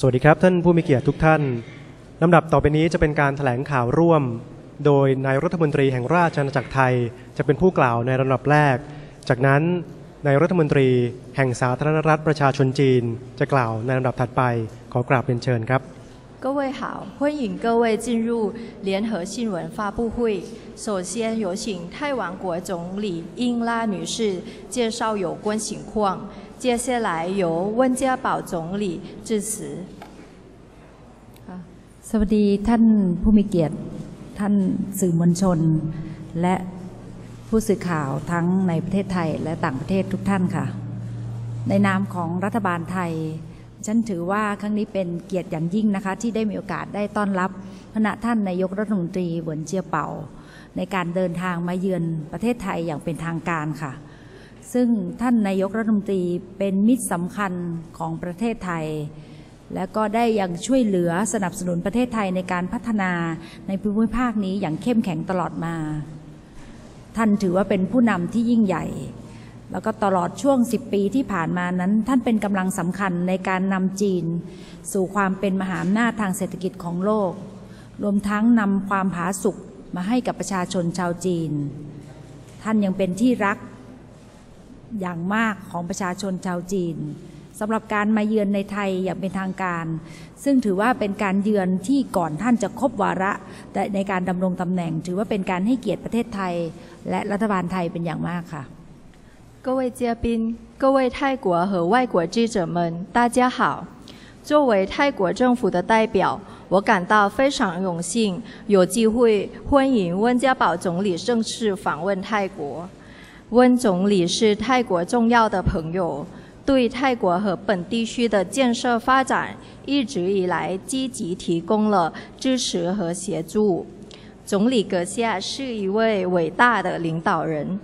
สวัสดีครับท่านผู้มีเกียรติทุกท่านลำดับต่อไปนี้จะเป็นการถแถลงข่าวร่วม โดยนายรัฐมนตรีแห่งราชอาณาจักรไทย จะเป็นผู้กล่าวในลำดับแรก จากนั้นนายรัฐมนตรีแห่งสาธารณรัฐประชาชนจีน จะกล่าวในลำดับถัดไป ขอกราบเป็นเชิญครับ 各位好，欢迎各位进入联合新闻发布会。首先有请泰王国总理英拉女士介绍有关情况， 接下来由温家宝总理致辞。 สวัสดีท่านผู้มีเกียรติท่านสื่อมวลชน และผู้สื่อข่าวทั้งในประเทศไทยและต่างประเทศทุกท่านค่ะ ในนามของรัฐบาลไทย ฉันถือว่าครั้งนี้เป็นเกียรติอย่างยิ่งนะคะ ที่ได้มีโอกาสได้ต้อนรับพระท่านนายกรัฐมนตรีเหวินเจียเป่า ในการเดินทางมาเยือนประเทศไทยอย่างเป็นทางการค่ะ ซึ่งท่านนายกรัฐมนตรีเป็นมิตรสำคัญของประเทศไทย และก็ได้ยังช่วยเหลือสนับสนุนประเทศไทยในการพัฒนาในภูมิภาคนี้อย่างเข้มแข็งตลอดมา ท่านถือว่าเป็นผู้นำที่ยิ่งใหญ่ แล้วก็ตลอดช่วง 10 ปีที่ผ่านมานั้น ท่านเป็นกำลังสำคัญในการนำจีน สู่ความเป็นมหาอำนาจทางเศรษฐกิจของโลก รวมทั้งนำความผาสุกมาให้กับประชาชนชาวจีน ท่านยังเป็นที่รัก อย่างมากของประชาชนชาวจีนสำหรับการมาเยือนในไทยอย่างเป็นทางการ ซึ่งถือว่าเป็นการเยือนที่ก่อนท่านจะครบวาระ แต่ในการดำรงตำแหน่ง ถือว่าเป็นการให้เกียรติประเทศไทย และรัฐบาลไทยเป็นอย่างมากค่ะ 各位嘉宾、各位泰国和外国记者们，大家好。作为泰国政府的代表，我感到非常荣幸，有机会欢迎温家宝总理正式访问泰国。 温总理是泰国重要的朋友，对泰国和本地区的建设发展一直以来积极提供了支持和协助。总理阁下是一位伟大的领导人。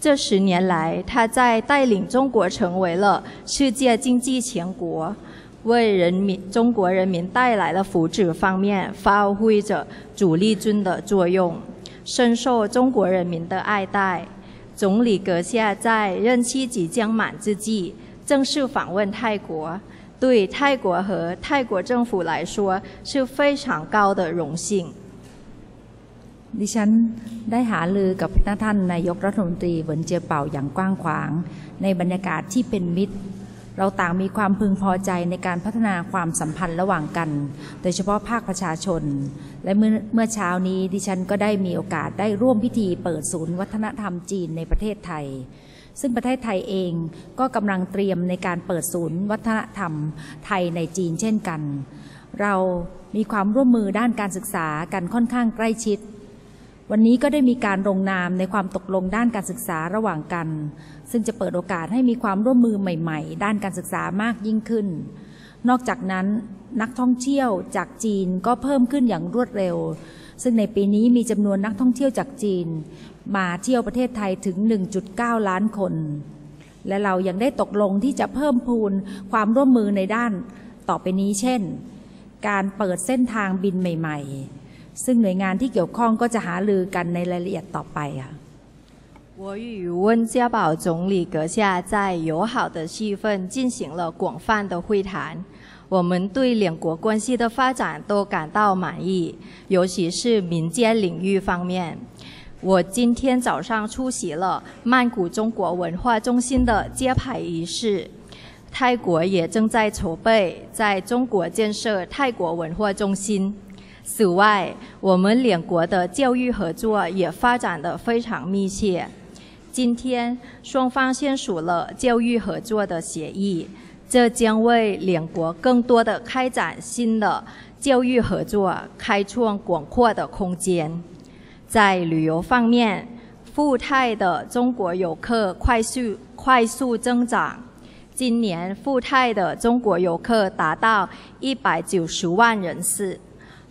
这十年来，他在带领中国成为了世界经济强国，为人民中国人民带来了福祉方面发挥着主力军的作用，深受中国人民的爱戴。总理阁下在任期即将满之际，正式访问泰国，对泰国和泰国政府来说是非常高的荣幸。 ดิฉันได้หาลือกับท่านนายกรัฐมนตรีเหวินเจียเป่าอย่างกว้างขวาง ในบรรยากาศที่เป็นมิตร เราต่างมีความพึงพอใจในการพัฒนาความสัมพันธ์ระหว่างกัน โดยเฉพาะภาคประชาชน และเมื่อเมื่อเช้านี้ดิฉันก็ได้มีโอกาสได้ร่วมพิธีเปิดศูนย์วัฒนธรรมจีนในประเทศไทย ซึ่งประเทศไทยเองก็กำลังเตรียมในการเปิดศูนย์วัฒนธรรมไทยในจีนเช่นกัน เรามีความร่วมมือด้านการศึกษากันค่อนข้างใกล้ชิด วันนี้ก็ได้มีการลงนามในความตกลงด้านการศึกษาระหว่างกัน ซึ่งจะเปิดโอกาสให้มีความร่วมมือใหม่ ๆ ด้านการศึกษามากยิ่งขึ้น นอกจากนั้นนักท่องเที่ยวจากจีนก็เพิ่มขึ้นอย่างรวดเร็ว ซึ่งในปีนี้มีจำนวนนักท่องเที่ยวจากจีน มาเที่ยวประเทศไทยถึง 1.9 ล้านคน และเรายังได้ตกลงที่จะเพิ่มพูนความร่วมมือในด้านต่อไปนี้เช่น การเปิดเส้นทางบินใหม่ ๆ ซึ่งหน่วยงานที่เกี่ยวข้องก็จะหาลือกันในรายละเอียดต่อไปค่ะ 我与温家宝总理阁下在友好的气氛进行了广泛的会谈，我们对两国关系的发展都感到满意，尤其是民间领域方面。我今天早上出席了曼谷中国文化中心的揭牌仪式，泰国也正在筹备在中国建设泰国文化中心。 此外，我们两国的教育合作也发展得非常密切。今天双方签署了教育合作的协议，这将为两国更多的开展新的教育合作开创广阔的空间。在旅游方面，赴泰的中国游客快速快速增长。今年赴泰的中国游客达到一百九十万人次。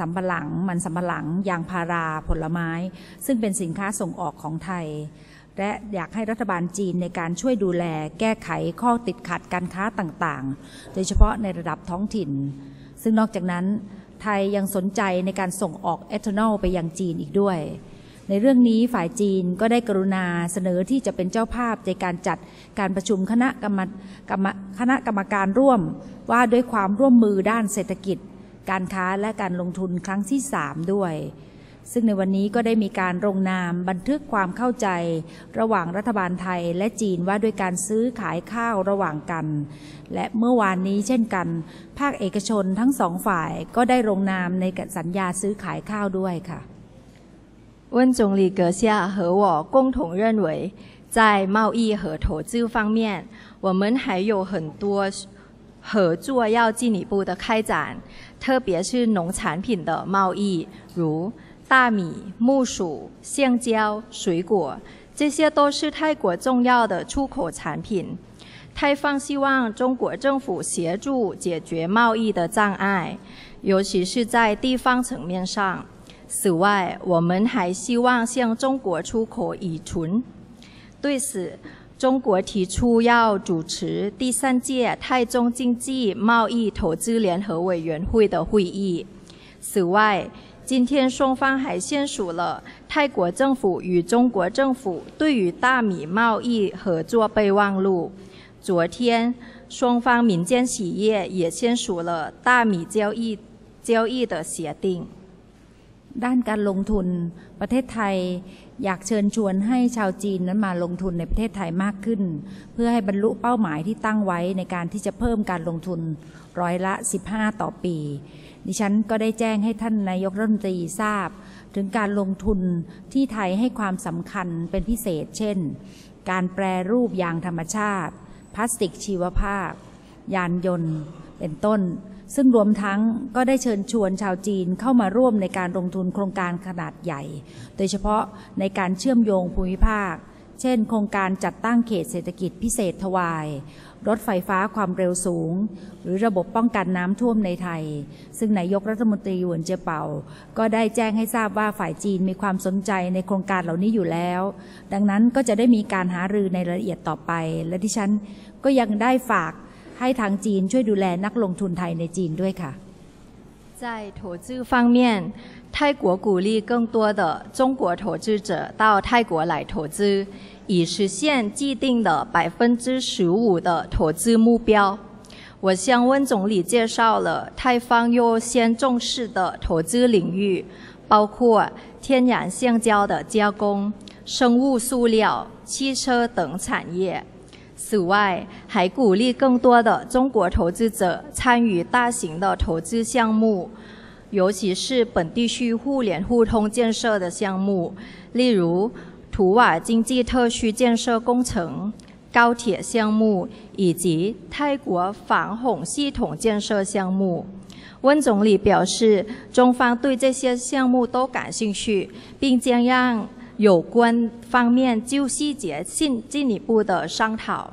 สำปะหลัง มันสำปะหลัง ยางพาราผลไม้ ซึ่งเป็นสินค้าส่งออกของไทย และอยากให้รัฐบาลจีนในการช่วยดูแล แก้ไขข้อติดขัดการค้าต่างๆ โดยเฉพาะในระดับท้องถิ่น ซึ่งนอกจากนั้น ไทยยังสนใจในการส่งออกเอทานอลไปยังจีนอีกด้วยในเรื่องนี้ฝ่ายจีนก็ได้กรุณาเสนอที่จะเป็นเจ้าภาพในการจัดการประชุมคณะกรรมกรรมคณะกรรมการร่วมว่าด้วยความร่วมมือด้านเศรษฐกิจ การค้าและการลงทุนครั้งที่ 3 ด้วย ซึ่งในวันนี้ก็ได้มีการลงนามบันทึกความเข้าใจ ระหว่างรัฐบาลไทยและจีนว่าด้วยการซื้อขายข้าวระหว่างกัน และเมื่อวานนี้เช่นกัน ภาคเอกชนทั้งสองฝ่ายก็ได้ลงนามในสัญญาซื้อขายข้าวด้วยค่ะ 温总理阁下和我共同认为，在贸易和投资方面，我们还有很多 合作要进一步的开展，特别是农产品的贸易，如大米、木薯、橡胶、水果，这些都是泰国重要的出口产品。泰方希望中国政府协助解决贸易的障碍，尤其是在地方层面上。此外，我们还希望向中国出口乙醇。对此，中国提出要主持第三届泰中经济贸易投资联合委员会的会议。此外，今天双方还签署了泰国政府与中国政府对于大米贸易合作备忘录。昨天，双方民间企业也签署了大米交易交易的协定。 ด้านการลงทุนประเทศไทย อยากเชิญชวนให้ชาวจีนนั้นมาลงทุนในประเทศไทยมากขึ้น เพื่อให้บรรลุเป้าหมายที่ตั้งไว้ในการที่จะเพิ่มการลงทุนร้อยละ 15 ต่อปี ดิฉันก็ได้แจ้งให้ท่านนายกรัฐมนตรีทราบ ถึงการลงทุนที่ไทยให้ความสำคัญเป็นพิเศษ เช่น การแปรรูปยางธรรมชาติ พลาสติกชีวภาพ ยานยนต์ เป็นต้น ซึ่งรวมทั้งก็ได้เชิญชวนชาวจีนเข้ามาร่วมในการลงทุนโครงการขนาดใหญ่ โดยเฉพาะในการเชื่อมโยงภูมิภาค เช่น โครงการจัดตั้งเขตเศรษฐกิจพิเศษทวาย รถไฟฟ้าความเร็วสูง หรือระบบป้องกันน้ำท่วมในไทย ซึ่งนายกรัฐมนตรีหวนเจเป่า ก็ได้แจ้งให้ทราบว่าฝ่ายจีนมีความสนใจในโครงการเหล่านี้อยู่แล้ว ดังนั้นก็จะได้มีการหารือในรายละเอียดต่อไป และที่ฉันก็ยังได้ฝาก ให้ทางจีนช่วยดูแลนักลงทุนไทยในจีนด้วยค่ะ 在投资方面，泰国鼓励更多的中国投资者到泰国来投资，以实现既定的百分之十五的投资目标。我向温总理介绍了泰方优先重视的投资领域，包括天然橡胶的加工、生物塑料、汽车等产业。 此外，还鼓励更多的中国投资者参与大型的投资项目，尤其是本地区互联互通建设的项目，例如图瓦经济特区建设工程、高铁项目以及泰国防洪系统建设项目。温总理表示，中方对这些项目都感兴趣，并将让有关方面就细节进进一步的商讨。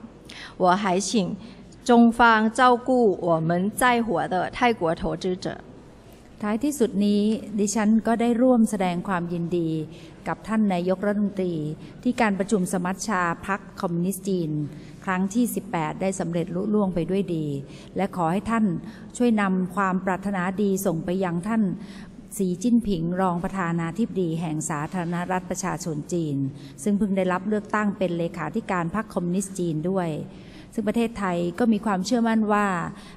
我还请中方照顾我们在华的泰国投资者。 ท้ายที่สุดนี้ดิฉันก็ได้ร่วมแสดงความยินดี กับท่านนายกรัฐมนตรี ที่การประชุมสมัชชาพักคอมมิวนิสต์จีน ครั้งที่ 18 ได้สำเร็จลุล่วงไปด้วยดี และขอให้ท่านช่วยนำความปรารถนาดีส่งไปยังท่าน สีจิ้นผิงรองประธานาธิบดีแห่งสาธารณรัฐประชาชนจีน ซึ่งเพิ่งได้รับเลือกตั้งเป็นเลขาธิการพรรคคอมมิวนิสต์จีนด้วย ซึ่งประเทศไทยก็มีความเชื่อมั่นว่า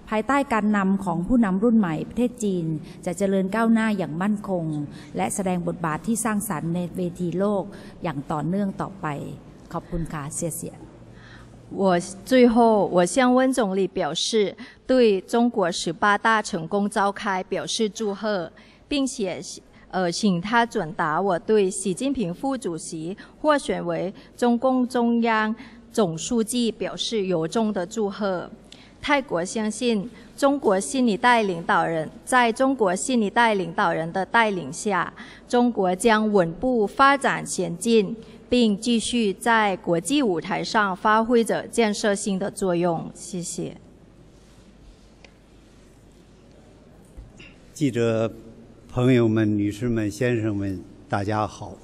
ภายใต้การนำของผู้นำรุ่นใหม่ประเทศจีน จะเจริญก้าวหน้าอย่างมั่นคง และแสดงบทบาทที่สร้างสรรค์ในเวทีโลกอย่างต่อเนื่องต่อไป ขอบคุณค่ะเสียเสีย 我最后，我向温总理表示对中国十八大成功召开表示祝贺， 并且呃，请他转达我对习近平副主席获选为中共中央总书记表示由衷的祝贺。泰国相信中国新一代领导人，在中国新一代领导人的带领下，中国将稳步发展前进，并继续在国际舞台上发挥着建设性的作用。谢谢。记者朋友们、女士们、先生们，大家好！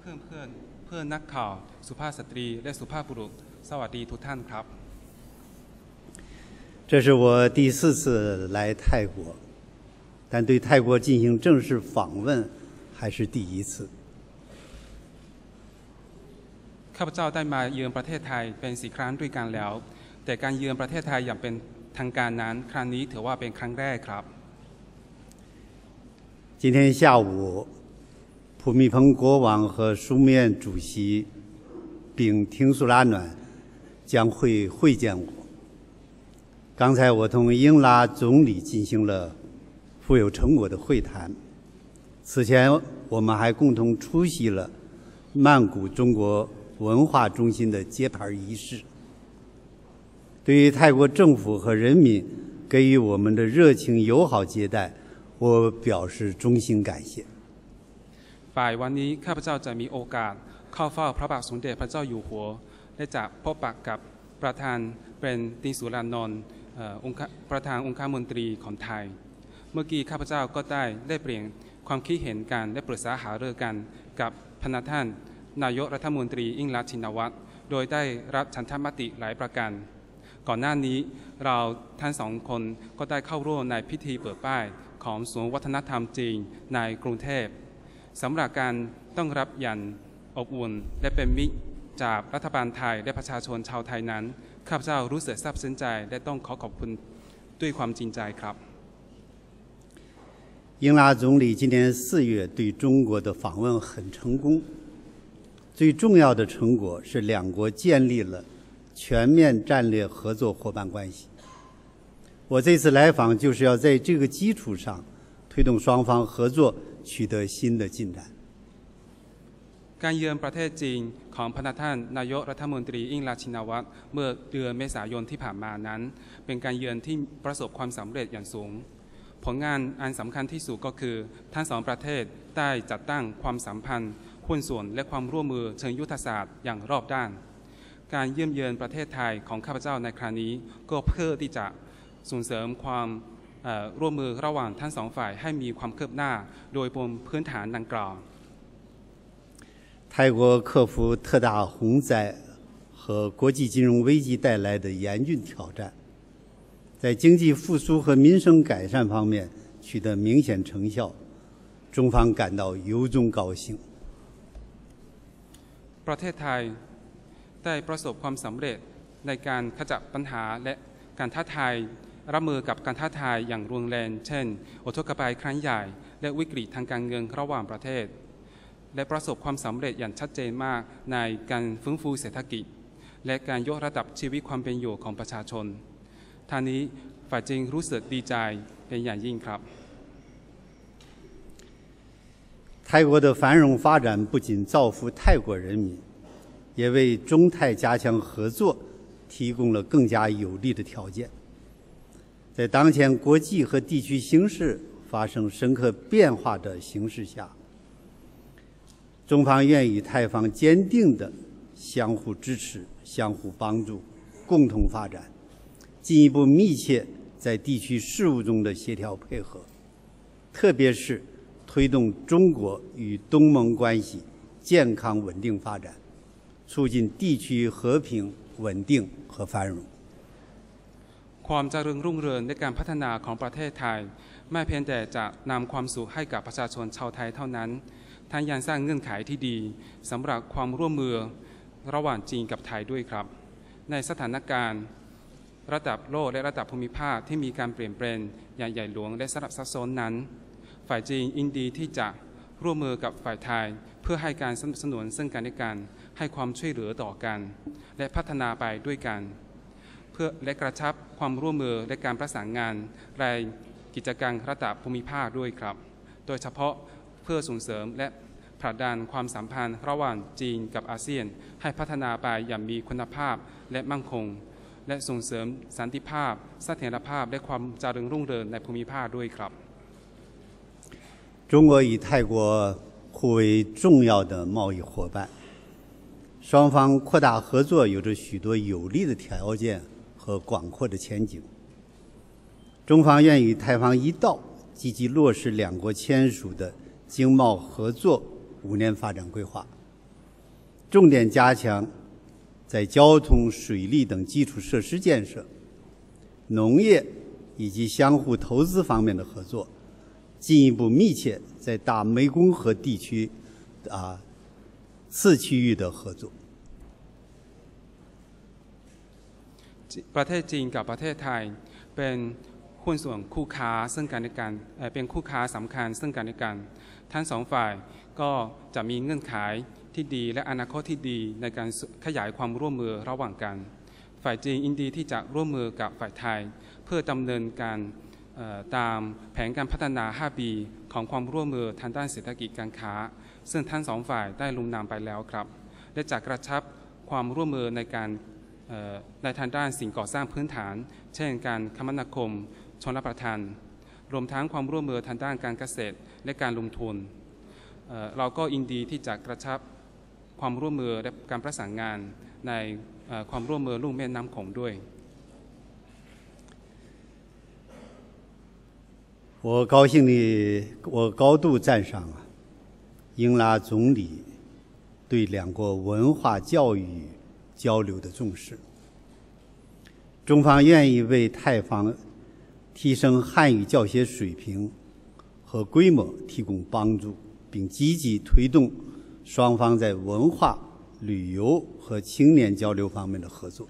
เพื่อนเพื่อนเพื่อนนักข่าว สุภาพสตรี และสุภาพบุรุษ สวัสดีทุกท่านครับ 这是我第四次来泰国，但对泰国进行正式访问还是第一次。 ข้าพเจ้าได้มาเยือนประเทศไทยเป็นสี่ครั้งด้วยกันแล้ว แต่การเยือนประเทศไทยอย่างเป็นทางการนั้น ครั้งนี้ถือว่าเป็นครั้งแรกครับ 今天下午，普密蓬国王和书面主席并廷苏拉暖将会会见我。刚才我同英拉总理进行了富有成果的会谈。此前，我们还共同出席了曼谷中国文化中心的揭牌仪式。对于泰国政府和人民给予我们的热情友好接待，我表示衷心感谢。 ฝ่ายวันนี้ข้าพเจ้าจะมีโอกาสเข้าเฝ้าพระบาทสมเด็จพระเจ้าอยู่หัว และจะพบปะกับประธานเป็นติสุรานนท์เอ่อองค์การประธานองค์การมนตรีของไทย เมื่อกี้ข้าพเจ้าก็ได้ได้เปลี่ยนความคิดเห็นกันและปรึกษาหารือกันกับพนักท่าน นายกรัฐมนตรียิ่งรักษณ์ชินวัตรโดยได้รับฉันทามติหลายประการ ก่อนหน้านี้เราท่านสองคนก็ได้เข้าร่วมในพิธีเปิดป้ายของศูนย์วัฒนธรรมจีนในกรุงเทพสำหรับการต้องรับอย่างอบอุ่น และเป็นมิตรจากรัฐบาลไทยและประชาชนชาวไทยนั้นข้าพเจ้ารู้สึกซาบซึ้งใจ และต้องขอขอบคุณด้วยความจริงใจครับ 英拉总理今年四月对中国的访问很成功，最重要的成果是两国建立了 全面战略合作伙伴关系。我这次来访就是要在这个基础上推动双方合作取得新的进展。 การเยือนประเทศจีนของพนักท่านนายกรัฐมนตรีอิงราชินาวัตรเมื่อเดือนเมษายนที่ผ่านมานั้น เป็นการเยือนที่ประสบความสำเร็จอย่างสูง ผลงานอันสำคัญที่สุดก็คือ ทั้งสองประเทศได้จัดตั้งความสัมพันธ์หุ้นส่วนและความร่วมมือเชิงยุทธศาสตร์อย่างรอบด้าน การเยี่ยมเยือนประเทศไทยของข้าพเจ้าในครั้งนี้ ก็เพื่อที่จะส่งเสริมความเอ่อร่วมมือระหว่างทั้งสองฝ่ายให้มีความคืบหน้า โดยบนพื้นฐานดังกล่าว 泰国克服特大洪灾和国际金融危机带来的严峻挑战，在经济复苏和民生改善方面取得明显成效，中方感到由衷高兴。 ประเทศไทย ได้ประสบความสำเร็จในการขจัดปัญหาและการท้าทายรับมือกับการท้าทายอย่างรุนแรง เช่นอุทกภัยครั้งใหญ่ และวิกฤตทางการเงินระหว่างประเทศ และประสบความสำเร็จอย่างชัดเจนมากในการฟื้นฟูเศรษฐกิจ และการยกระดับชีวิตความเป็นอยู่ของประชาชนท่างนี้ฝ่ายจริงรู้สึกดีใจเป็นอย่างยิ่งครับ 泰国的繁荣发展不仅造福泰国人民， 也为中泰加强合作提供了更加有利的条件。在当前国际和地区形势发生深刻变化的形势下，中方愿与泰方坚定的相互支持、相互帮助，共同发展，进一步密切在地区事务中的协调配合，特别是推动中国与东盟关系健康稳定发展，促进地区和平、稳定和繁荣。ความเจริญรุ่งเรืองในการพัฒนาของประเทศไทย ไม่เพียงแต่จะนำความสุขให้กับประชาชนชาวไทยเท่านั้นท่านยังสร้างเงื่อนไขที่ดีสำหรับความร่วมมือระหว่างจีนกับไทยด้วยครับ ในสถานการณ์ระดับโลกและระดับภูมิภาคที่มีการเปลี่ยนแปลงอย่างใหญ่หลวงและสลับซับซ้อนนั้น ฝ่ายจีนอินดีที่จะร่วมมือกับฝ่ายไทย เพื่อให้การสนับสนุนซึ่งกันและกัน ให้ความช่วยเหลือต่อกัน และพัฒนาไปด้วยกัน เพื่อและกระชับความร่วมมือและการประสานงานรายกิจการระดับภูมิภาคด้วยครับ โดยเฉพาะเพื่อส่งเสริมและผลักดันความสัมพันธ์ระหว่างจีนกับอาเซียน ให้พัฒนาไปอย่างมีคุณภาพและมั่งคง และส่งเสริมสันติภาพเสถียรภาพ และความเจริญรุ่งเรืองในภูมิภาคด้วยครับ 中国与泰国互为重要的贸易伙伴， 双方扩大合作有着许多有利的条件和广阔的前景。中方愿与泰方一道，积极落实两国签署的经贸合作五年发展规划，重点加强在交通、水利等基础设施建设、农业以及相互投资方面的合作。进一步密切在大湄公河地区啊次区域的合作。 ประเทศจีนกับประเทศไทย เป็นหุ้นส่วนคู่ค้าซึ่งกันและกันเป็นคู่ค้าสำคัญซึ่งกันและกัน ทั้งสองฝ่ายก็จะมีเงื่อนไขที่ดีและอนาคตที่ดีในการขยายความร่วมมือระหว่างกัน ฝ่ายจีนยินดีที่จะร่วมมือกับฝ่ายไทย เพื่อดำเนินการตามแผนการพัฒนา 5 ปี ของความร่วมมือทางด้านเศรษฐกิจการค้า ซึ่งทั้งสองฝ่ายได้ลงนามไปแล้วครับ และจะกระชับความร่วมมือในการ ในทางด้านสิ่งก่อสร้างพื้นฐาน เช่นการคมนาคม ชนรับประทาน รวมทั้งความร่วมมือทางด้านการเกษตร และการลงทุนเอ่อเราก็ยินดีที่จะกระชับความร่วมมือและการประสานงานในเอ่อความร่วมมือลุ่มแม่น้ำโขงด้วย 我高兴地，我高度赞赏啊，英拉总理对两国文化教育 交流的重视。中方愿意为泰方提升汉语教学水平和规模提供帮助，并积极推动双方在文化、旅游和青年交流方面的合作。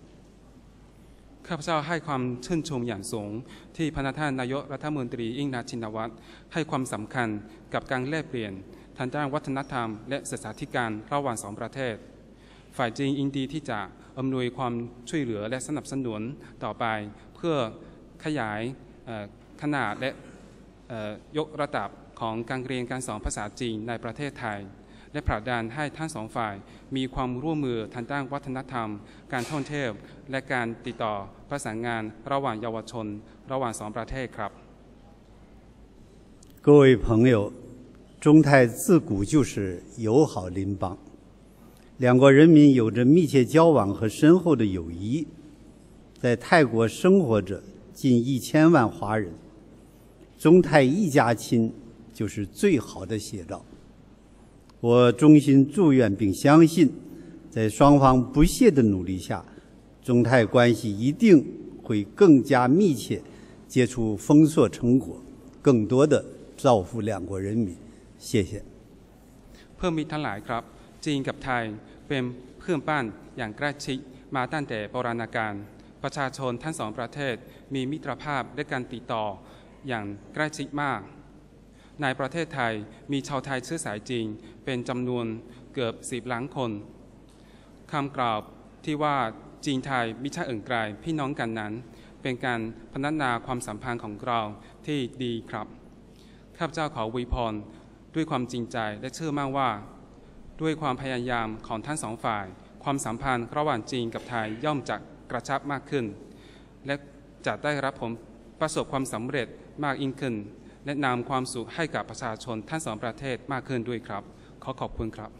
ข้าพเจ้าให้ความชื่นชมอย่างสูง ที่พระท่านนายกรัฐมนตรีอิงนาชินวัตรให้ความสำคัญกับการแลกเปลี่ยนทางด้านวัฒนธรรม และศึกษาธิการระหว่างสองประเทศ ฝ่ายจีนยินดีที่จะอำนวยความช่วยเหลือและสนับสนุนต่อไป เพื่อขยายเอ่อขนาดและเอ่อยกระดับของการเรียนการสอนภาษาจีนในประเทศไทย และผลักดันให้ทั้งสองฝ่ายมีความร่วมมือทางด้านวัฒนธรรม การท่องเที่ยวและการติดต่อประสานงานระหว่างเยาวชน ระหว่างสองประเทศครับ 各位朋友，中泰自古就是友好邻邦， 两国人民有着密切交往和深厚的友谊。在泰国生活着近一千万华人，中泰一家亲就是最好的写照。我衷心祝愿并相信，在双方不懈的努力下，中泰关系一定会更加密切，结出丰硕成果，更多的造福两国人民。谢谢。 เพื่อนมิตรทั้งหลายครับ จีนกับไทยเป็นเพื่อนบ้านอย่างใกล้ชิดมาตั้งแต่โบราณกาลประชาชนทั้งสองประเทศมีมิตรภาพและการติดต่ออย่างใกล้ชิดมาก ในประเทศไทยมีชาวไทยเชื้อสายจีนเป็นจำนวนเกือบสิบล้านคนคำกล่าวที่ว่าจีนไทยมิใช่อื่นไกลพี่น้องกันนั้น เป็นการพัฒนาความสัมพันธ์ของเราที่ดีครับ ข้าพเจ้าขอวยพรด้วยความจริงใจและเชื่อมั่นว่า ด้วยความพยายามของทั้งสองฝ่าย ความสัมพันธ์ระหว่างจีนกับไทยย่อมจะกระชับมากขึ้น และจะได้รับผลประสบความสำเร็จมากยิ่งขึ้น และนำความสุขให้กับประชาชนทั้งสองประเทศมากขึ้นด้วยครับ ขอขอบคุณครับ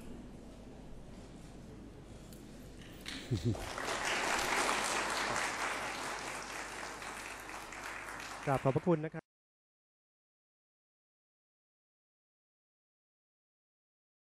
กราบขอบพระคุณนะครับ